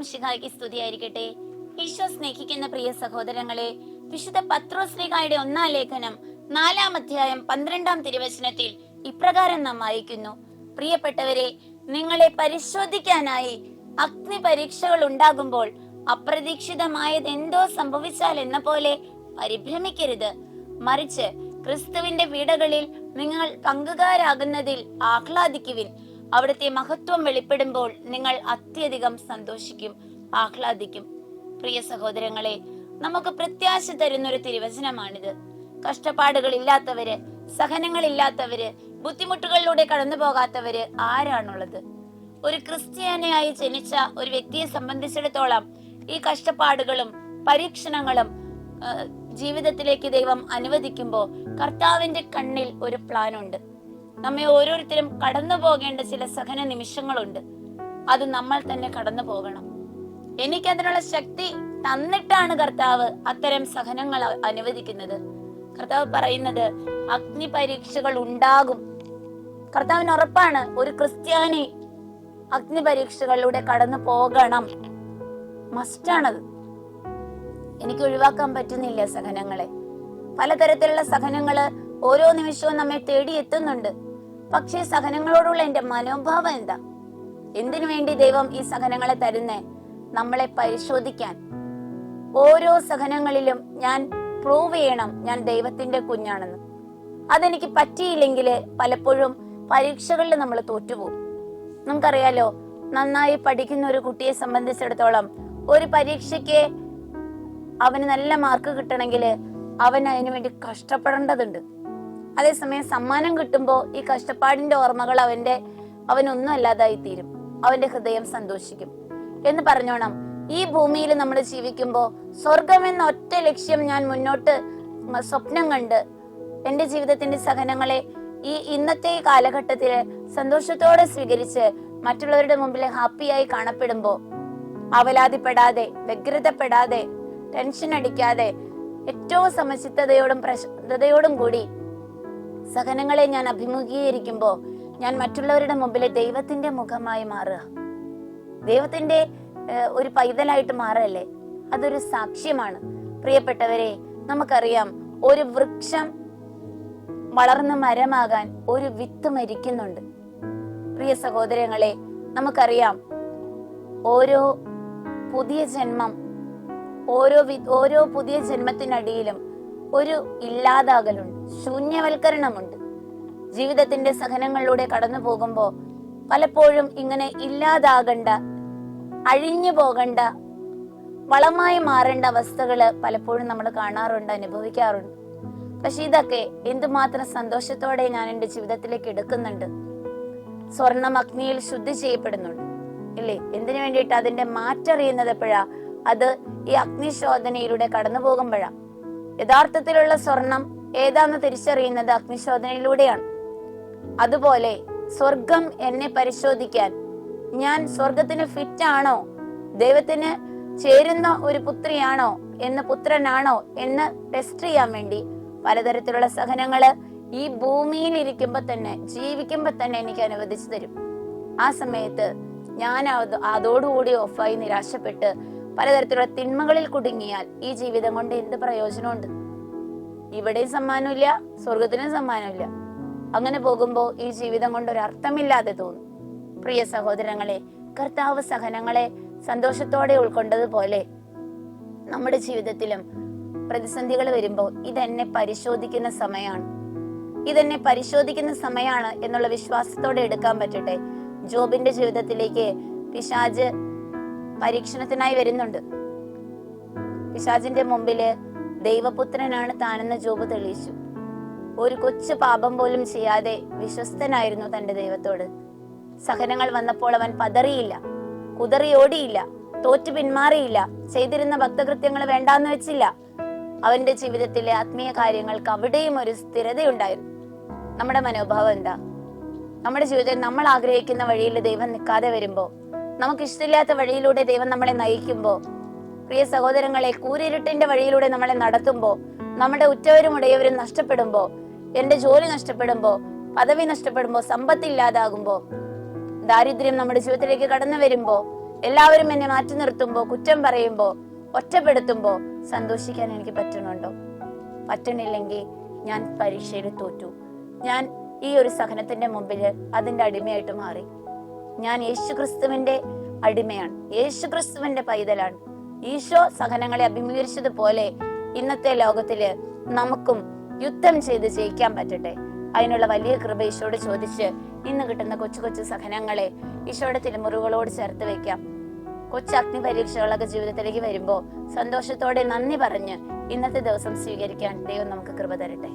മിശിഹായ്ക്ക് സ്തുതിയായിരിക്കട്ടെ. ഈശോ സ്നേഹിക്കുന്ന പ്രിയ സഹോദരങ്ങളെ വിശുദ്ധ പത്രോസ്ലിഹായുടെ ഒന്നാം ലേഖനം നാലാം അധ്യായം പന്ത്രണ്ടാം തിരുവചനത്തിൽ ഇപ്രകാരം നാം വായിക്കുന്നു. പ്രിയപ്പെട്ടവരെ നിങ്ങളെ പരിശോധിക്കാനായി അഗ്നി പരീക്ഷകൾ ഉണ്ടാകുമ്പോൾ അപ്രതീക്ഷിതമായത് എന്തോ സംഭവിച്ചാൽ എന്ന പോലെ പരിഭ്രമിക്കരുത്. മറിച്ച് ക്രിസ്തുവിന്റെ വീടുകളിൽ നിങ്ങൾ പങ്കുകാരാകുന്നതിൽ ആഹ്ലാദിക്കുവിൻ. അവിടുത്തെ മഹത്വം വെളിപ്പെടുമ്പോൾ നിങ്ങൾ അത്യധികം സന്തോഷിക്കും ആഹ്ലാദിക്കും. പ്രിയ സഹോദരങ്ങളെ നമുക്ക് പ്രത്യാശ തരുന്നൊരു തിരുവചനമാണിത്. കഷ്ടപ്പാടുകളില്ലാത്തവര് സഹനങ്ങളില്ലാത്തവര് ബുദ്ധിമുട്ടുകളിലൂടെ കടന്നു പോകാത്തവര് ആരാണുള്ളത്? ഒരു ക്രിസ്ത്യാനിയായി ജനിച്ച ഒരു വ്യക്തിയെ സംബന്ധിച്ചിടത്തോളം ഈ കഷ്ടപ്പാടുകളും പരീക്ഷണങ്ങളും ജീവിതത്തിലേക്ക് ദൈവം അനുവദിക്കുമ്പോൾ കർത്താവിന്റെ കണ്ണിൽ ഒരു പ്ലാൻ ഉണ്ട്. നമ്മെ ഓരോരുത്തരും കടന്നു പോകേണ്ട ചില സഹന നിമിഷങ്ങളുണ്ട്. അത് നമ്മൾ തന്നെ കടന്നു പോകണം. എനിക്കതിനുള്ള ശക്തി തന്നിട്ടാണ് കർത്താവ് അത്തരം സഹനങ്ങൾ അനുവദിക്കുന്നത്. കർത്താവ് പറയുന്നത് അഗ്നി പരീക്ഷകൾ ഉണ്ടാകും. കർത്താവിന് ഉറപ്പാണ് ഒരു ക്രിസ്ത്യാനി അഗ്നി പരീക്ഷകളിലൂടെ കടന്നു പോകണം. മസ്റ്റാണത്. എനിക്ക് ഒഴിവാക്കാൻ പറ്റുന്നില്ല സഹനങ്ങളെ. പലതരത്തിലുള്ള സഹനങ്ങൾ ഓരോ നിമിഷവും നമ്മെ തേടി എത്തുന്നുണ്ട് പക്ഷേ സഹനങ്ങളോടുള്ള എന്റെ മനോഭാവം എന്താ? എന്തിനു വേണ്ടി ദൈവം ഈ സഹനങ്ങളെ തരുന്നേ? നമ്മളെ പരിശോധിക്കാൻ. ഓരോ സഹനങ്ങളിലും ഞാൻ പ്രൂവ് ചെയ്യണം ഞാൻ ദൈവത്തിന്റെ കുഞ്ഞാണെന്ന്. അതെനിക്ക് പറ്റിയില്ലെങ്കിൽ പലപ്പോഴും പരീക്ഷകളിൽ നമ്മൾ തോറ്റുപോകും. നമുക്കറിയാലോ നന്നായി പഠിക്കുന്ന ഒരു കുട്ടിയെ സംബന്ധിച്ചിടത്തോളം ഒരു പരീക്ഷയ്ക്ക് അവന് നല്ല മാർക്ക് കിട്ടണമെങ്കിൽ അവൻ അതിനു വേണ്ടി കഷ്ടപ്പെടേണ്ടതുണ്ട്. അതേസമയം സമ്മാനം കിട്ടുമ്പോൾ ഈ കഷ്ടപ്പാടിന്റെ ഓർമ്മകൾ അവന്റെ അവനൊന്നും അല്ലാതായി തീരും. അവന്റെ ഹൃദയം സന്തോഷിക്കും. എന്ന് പറഞ്ഞോണം ഈ ഭൂമിയിൽ നമ്മൾ ജീവിക്കുമ്പോൾ സ്വർഗം എന്ന ഒറ്റ ലക്ഷ്യം ഞാൻ മുന്നോട്ട് സ്വപ്നം കണ്ട് എന്റെ ജീവിതത്തിന്റെ സഹനങ്ങളെ ഈ ഇന്നത്തെ കാലഘട്ടത്തിൽ സന്തോഷത്തോടെ സ്വീകരിച്ച് മറ്റുള്ളവരുടെ മുമ്പിൽ ഹാപ്പിയായി കാണപ്പെടുമ്പോ അവലാതിപ്പെടാതെ വ്യഗ്രതപ്പെടാതെ ടെൻഷൻ അടിക്കാതെ ഏറ്റവും സമചിത്തതയോടും പ്രശാന്തതയോടും കൂടി സഹനങ്ങളെ ഞാൻ അഭിമുഖീകരിക്കുമ്പോൾ ഞാൻ മറ്റുള്ളവരുടെ മുമ്പിൽ ദൈവത്തിന്റെ മുഖമായി മാറുക. ദൈവത്തിന്റെ ഒരു പൈതലായിട്ട് മാറല്ലേ? അതൊരു സാക്ഷ്യമാണ്. പ്രിയപ്പെട്ടവരെ നമുക്കറിയാം ഒരു വൃക്ഷം വളർന്ന് മരമാകാൻ ഒരു വിത്ത് മരിക്കുന്നുണ്ട്. പ്രിയ സഹോദരങ്ങളെ നമുക്കറിയാം ഓരോ പുതിയ ജന്മം ഓരോ ഓരോ പുതിയ ജന്മത്തിനടിയിലും ഒരു ഇല്ലാതാകലുണ്ട്. ശൂന്യവൽക്കരണമുണ്ട്. ജീവിതത്തിന്റെ സഹനങ്ങളിലൂടെ കടന്നു പോകുമ്പോ പലപ്പോഴും ഇങ്ങനെ ഇല്ലാതാകണ്ട അഴിഞ്ഞു പോകണ്ട വളമായി മാറേണ്ട അവസ്ഥകൾ പലപ്പോഴും നമ്മൾ കാണാറുണ്ട് അനുഭവിക്കാറുണ്ട്. പക്ഷെ ഇതൊക്കെ എന്തുമാത്രം സന്തോഷത്തോടെ ഞാൻ എന്റെ ജീവിതത്തിലേക്ക് എടുക്കുന്നുണ്ട്. സ്വർണം അഗ്നിയിൽ ശുദ്ധി ചെയ്യപ്പെടുന്നുണ്ട്. ഇല്ലേ? എന്തിനു വേണ്ടിയിട്ട് അതിന്റെ മാറ്ററിയുന്നത് എപ്പോഴാ? അത് ഈ അഗ്നിശോധനയിലൂടെ കടന്നു പോകുമ്പോഴാ. യഥാർത്ഥത്തിലുള്ള സ്വർണം ഏതാന്ന് തിരിച്ചറിയുന്നത് അഗ്നിശോധനയിലൂടെയാണ്. അതുപോലെ സ്വർഗം എന്നെ പരിശോധിക്കാൻ ഞാൻ സ്വർഗത്തിന് ഫിറ്റ് ആണോ? ദൈവത്തിന് ചേരുന്ന ഒരു പുത്രിയാണോ? എന്ന് പുത്രനാണോ? എന്ന് ടെസ്റ്റ് ചെയ്യാൻ വേണ്ടി പലതരത്തിലുള്ള സഹനങ്ങൾ ഈ ഭൂമിയിൽ ഇരിക്കുമ്പോ തന്നെ ജീവിക്കുമ്പോ തന്നെ എനിക്ക് അനുവദിച്ചു തരും. ആ സമയത്ത് ഞാൻ അത് അതോടുകൂടി ഓഫായി നിരാശപ്പെട്ട് പലതരത്തിലുള്ള തിന്മകളിൽ കുടുങ്ങിയാൽ ഈ ജീവിതം കൊണ്ട് എന്ത് പ്രയോജനമുണ്ട്? ഇവിടെയും സമ്മാനമില്ല സ്വർഗത്തിനും സമ്മാനമില്ല. അങ്ങനെ പോകുമ്പോൾ ഈ ജീവിതം കൊണ്ട് ഒരു അർത്ഥമില്ലാതെ തോന്നും. പ്രിയ സഹോദരങ്ങളെ കർത്താവ് സഹനങ്ങളെ സന്തോഷത്തോടെ ഉൾക്കൊണ്ടതുപോലെ നമ്മുടെ ജീവിതത്തിലും പ്രതിസന്ധികൾ വരുമ്പോൾ ഇതെന്നെ പരിശോധിക്കുന്ന സമയമാണ് ഇതെന്നെ പരിശോധിക്കുന്ന സമയമാണ് എന്നുള്ള വിശ്വാസത്തോടെ എടുക്കാൻ പറ്റട്ടെ. ജോബിന്റെ ജീവിതത്തിലേക്ക് പിശാജ് പരീക്ഷണത്തിനായി വരുന്നുണ്ട്. പിശാചിന്റെ മുമ്പിൽ ദൈവപുത്രനാണ് താനെന്ന ജോബ് തെളിയിച്ചു. ഒരു കൊച്ചു പാപം പോലും ചെയ്യാതെ വിശ്വസ്തനായിരുന്നു തന്റെ ദൈവത്തോട്. സഹനങ്ങൾ വന്നപ്പോൾ അവൻ പതറിയില്ല കുതറിയോടിയില്ല തോറ്റു പിന്മാറിയില്ല ചെയ്തിരുന്ന ഭക്തകൃത്യങ്ങൾ വേണ്ടാന്ന് വെച്ചില്ല. അവന്റെ ജീവിതത്തിലെ ആത്മീയ കാര്യങ്ങൾക്ക് അവിടെയും ഒരു സ്ഥിരതയുണ്ടായിരുന്നു. നമ്മുടെ മനോഭാവം എന്താ? നമ്മുടെ ജീവിതത്തിൽ നമ്മൾ ആഗ്രഹിക്കുന്ന വഴിയിൽ ദൈവം നിൽക്കാതെ വരുമ്പോ നമുക്ക് ഇഷ്ടമില്ലാത്ത വഴിയിലൂടെ ദൈവം നമ്മളെ നയിക്കുമ്പോൾ പ്രിയ സഹോദരങ്ങളെ കൂരിരുട്ടിന്റെ വഴിയിലൂടെ നമ്മളെ നടത്തുമ്പോൾ നമ്മുടെ ഉറ്റവരും ഉടയവരും നഷ്ടപ്പെടുമ്പോ എന്റെ ജോലി നഷ്ടപ്പെടുമ്പോ പദവി നഷ്ടപ്പെടുമ്പോ സമ്പത്ത് ഇല്ലാതാകുമ്പോ ദാരിദ്ര്യം നമ്മുടെ ജീവിതത്തിലേക്ക് കടന്നു വരുമ്പോ എല്ലാവരും എന്നെ മാറ്റി നിർത്തുമ്പോ കുറ്റം പറയുമ്പോൾ ഒറ്റപ്പെടുത്തുമ്പോൾ സന്തോഷിക്കാൻ എനിക്ക് പറ്റണുണ്ടോ? പറ്റണില്ലെങ്കിൽ ഞാൻ പരീക്ഷയിൽ തോറ്റു. ഞാൻ ഈ ഒരു സഹനത്തിന്റെ മുമ്പിൽ അതിന്റെ അടിമയായിട്ട് മാറി. ഞാൻ യേശു ക്രിസ്തുവിന്റെ അടിമയാണ്. യേശു ക്രിസ്തുവിന്റെ പൈതലാണ്. ഈശോ സഹനങ്ങളെ അഭിമുഖീകരിച്ചതുപോലെ ഇന്നത്തെ ലോകത്തിൽ നമുക്കും യുദ്ധം ചെയ്ത് ജയിക്കാൻ പറ്റട്ടെ. അതിനുള്ള വലിയ കൃപ ഈശോട് ചോദിച്ച് ഇന്ന് കിട്ടുന്ന കൊച്ചു കൊച്ചു സഹനങ്ങളെ ഈശോയുടെ തിരുമുറുകളോട് ചേർത്ത് വെക്കാം. കൊച്ചു അഗ്നി പരീക്ഷകളൊക്കെ ജീവിതത്തിലേക്ക് വരുമ്പോൾ സന്തോഷത്തോടെ നന്ദി പറഞ്ഞ് ഇന്നത്തെ ദിവസം സ്വീകരിക്കാൻ ദൈവം നമുക്ക് കൃപ തരട്ടെ.